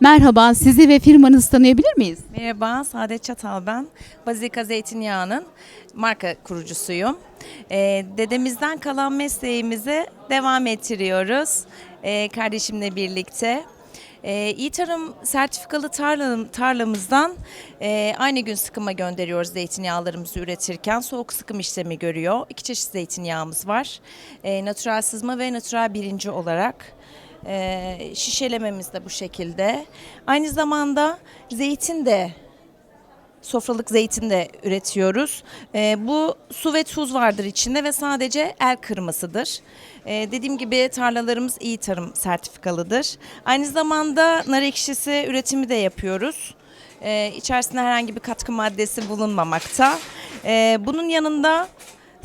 Merhaba, sizi ve firmanızı tanıyabilir miyiz? Merhaba, Saadet Çatal ben. Bazilika Zeytinyağı'nın marka kurucusuyum. Ee, dedemizden kalan mesleğimizi devam ettiriyoruz ee, kardeşimle birlikte. Ee, İyi Tarım sertifikalı tarlam, tarlamızdan e, aynı gün sıkıma gönderiyoruz zeytinyağlarımızı üretirken. Soğuk sıkım işlemi görüyor. İki çeşit zeytinyağımız var. E, natural sızma ve natural birinci olarak. E, şişelememiz de bu şekilde. Aynı zamanda zeytin de sofralık zeytin de üretiyoruz. Ee, bu su ve tuz vardır içinde ve sadece el kırmasıdır. Ee, dediğim gibi tarlalarımız iyi tarım sertifikalıdır. Aynı zamanda nar ekşisi üretimi de yapıyoruz. Ee, içerisinde herhangi bir katkı maddesi bulunmamakta. Ee, bunun yanında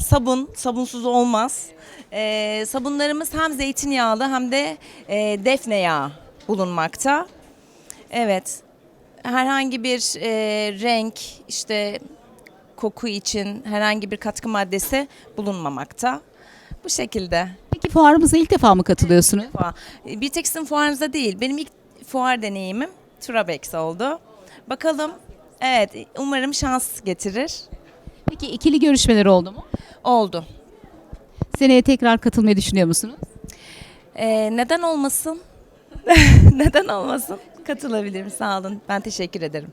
sabun, sabunsuz olmaz. Ee, sabunlarımız hem zeytinyağlı hem de e, defne yağı bulunmakta. Evet, herhangi bir e, renk işte koku için herhangi bir katkı maddesi bulunmamakta. Bu şekilde. Peki fuarımıza ilk defa mı katılıyorsunuz? Fuar- Bir tek sizin fuarınızda değil. Benim ilk fuar deneyimim Trabex oldu. Bakalım. Evet, umarım şans getirir. Peki ikili görüşmeler oldu mu? Oldu. Seneye tekrar katılmayı düşünüyor musunuz? Ee, neden olmasın? neden olmasın? Katılabilirim. Sağ olun. Ben teşekkür ederim.